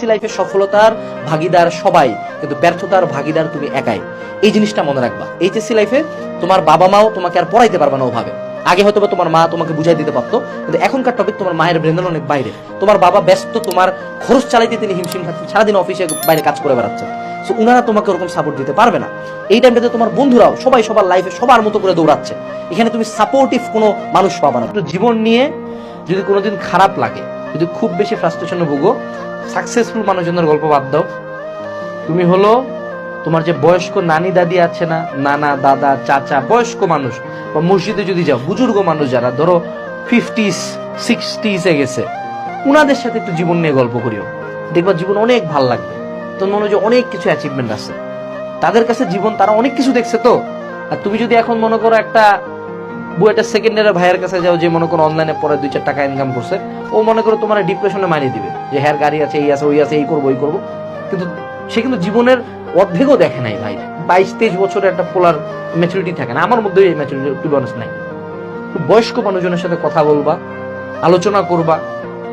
HSC লাইফের সফলতার ভাগিদার সবাই, কিন্তু ব্যর্থতার ভাগিদার তুমি একাই। এই জিনিসটা মনে রাখবা। এইচএসসি লাইফে তোমার বাবা মাও তোমাকে আর পড়াইতে পারবে না ওভাবে। আগে হয়তো বা তোমার মা তোমাকে বুঝাই দিতে পারতো, কিন্তু এখনকার টপিক তোমার মায়ের ব্রেনের অনেক বাইরে। তোমার বাবা ব্যস্ত, তোমার খরচ চালাইতে তিনি হিমশিম খাচ্ছেন, সারাদিন অফিসে বাইরে কাজ করে বেড়াচ্ছেন। সো উনারা তোমাকে ওরকম সাপোর্ট দিতে পারবে না। এই টাইমটাতে তোমার বন্ধুরাও সবাই সবার লাইফে সবার মতো করে দৌড়াচ্ছে। এখানে তুমি সাপোর্টিভ কোনো মানুষ পাবে না। জীবন নিয়ে যদি কোনোদিন খারাপ লাগে যদি খুব বেশি ফ্রাস্ট্রেশনে ভুগো সাকসেসফুল মানুষজনের গল্প বাদ দাও। তুমি হলো তোমার যে বয়স্ক নানি দাদি আছে না, নানা, দাদা, চাচা, বয়স্ক মানুষ, বা মসজিদে যদি যাও, বুজুর্গ মানুষ যারা, ধরো ফিফটিস সিক্সটিসে গেছে, উনাদের সাথে একটু জীবন নিয়ে গল্প করিও। দেখবা জীবন অনেক ভালো লাগবে। তোমার মনে হয় অনেক কিছু অ্যাচিভমেন্ট আছে। তাদের কাছে জীবন, তারা অনেক কিছু দেখছে তো। আর তুমি যদি এখন মনে করো একটা বুয়েটের সেকেন্ড ইয়ারের ভাইয়ের কাছে যাও যে মনে করো অনলাইনে পরে দুই চার টাকা ইনকাম করছে, ও মনে করো তোমার ডিপ্রেশনে মারিয়ে দিবে। যে হ্যার গাড়ি আছে, এই আছে, ওই আছে, এই করব, ওই করব। কিন্তু সে কিন্তু জীবনের অর্ধেকও দেখে নাই ভাই। বাইশ, তেইশ বছরের একটা পোলার ম্যাচুরিটি থাকে না। আমার মধ্যে এই ম্যাচুরিটি টু বনস নাই। বয়স্ক মানুষজনের সাথে কথা বলবা, আলোচনা করবা,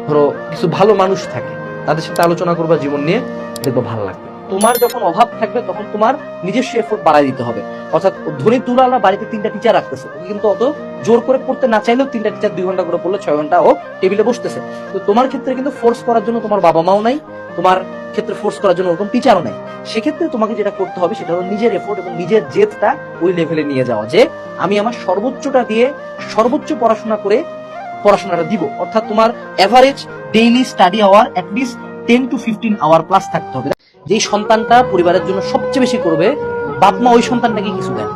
ধরো কিছু ভালো মানুষ থাকে, তাদের সাথে আলোচনা করবা, জীবন নিয়ে দেখব ভালো লাগবে। তোমার যখন অভাব থাকবে, তখন তোমার নিজস্ব এফোর্ট বাড়াই দিতে হবে। অর্থাৎ ধনী তুলালা বাড়িতে তিনটা টিচার রাখতেছে। কিন্তু অত জোর করে পড়তে না চাইলেও তিনটা টিচার দুই ঘণ্টা করে পড়লে, ছয় ঘণ্টা ও টেবিলে বসতেছে। তো তোমার ক্ষেত্রে কিন্তু ফোর্স করার জন্য তোমার বাবা মাও নাই, তোমার ক্ষেত্রে ফোর্স করার জন্য ওরকম টিচারও নাই। সেক্ষেত্রে তোমাকে যেটা করতে হবে, সেটা হলো নিজের এফোর্ট এবং নিজের জেদটা ওই লেভেলে নিয়ে যাওয়া যে, আমি আমার সর্বোচ্চটা দিয়ে সর্বোচ্চ পড়াশোনা করে পড়াশোনাটা দিব। অর্থাৎ তোমার average daily study hour at least ten to fifteen hour plus থাকতে হবে। যেই সন্তানটা পরিবারের জন্য সবচেয়ে বেশি করবে, বাপ মা ওই সন্তানটাকে কিছু দেন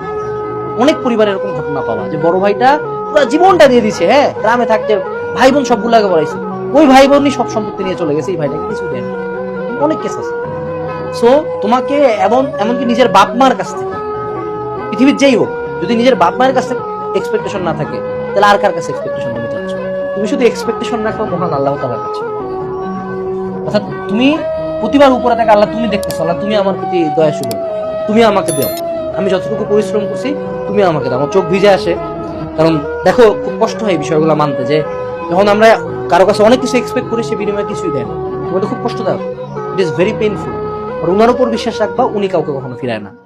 অনেক পরিবারে এরকম ঘটনা পাওয়া যে বড় ভাইটা পুরো জীবনটা দিয়ে দিছে হ্যাঁ গ্রামে থাকতে ভাই বোন সবগুলাকে পড়াইছে ওই ভাই বোনই সব সম্পত্তি নিয়ে চলে গেছে, এই ভাইটাকে কিছু দেন অনেক কেস আছে। সো তোমাকে এমন, এমনকি নিজের বাপ মার কাছ থেকে, পৃথিবীর যেই হোক, যদি নিজের বাপ মায়ের কাছে এক্সপেকটেশন না থাকে, তাহলে আর কার কাছে এক্সপেকটেশন নিতে চাচ্ছ? তুমি শুধু এক্সপেকটেশন রাখো মহান আল্লাহ তালার কাছে। অর্থাৎ তুমি প্রতিবার উপরে থাকে আল্লাহ তুমি দেখতেছো, আল্লাহ তুমি আমার প্রতি দয়া শুনো তুমি আমাকে দাও। আমি যতটুকু পরিশ্রম করছি, তুমি আমাকে দাও। আমার চোখ ভিজে আসে। কারণ দেখো, খুব কষ্ট হয় বিষয়গুলো মানতে যে, যখন আমরা কারও কাছে অনেক কিছু এক্সপেক্ট করি, সে বিনিময়ে কিছুই দেয় না। তোমাদের খুব কষ্ট দাও। ইট ইস ভেরি পেইনফুল আর উনার উপর বিশ্বাস রাখবা, উনি কাউকে কখনো ফিরায় না।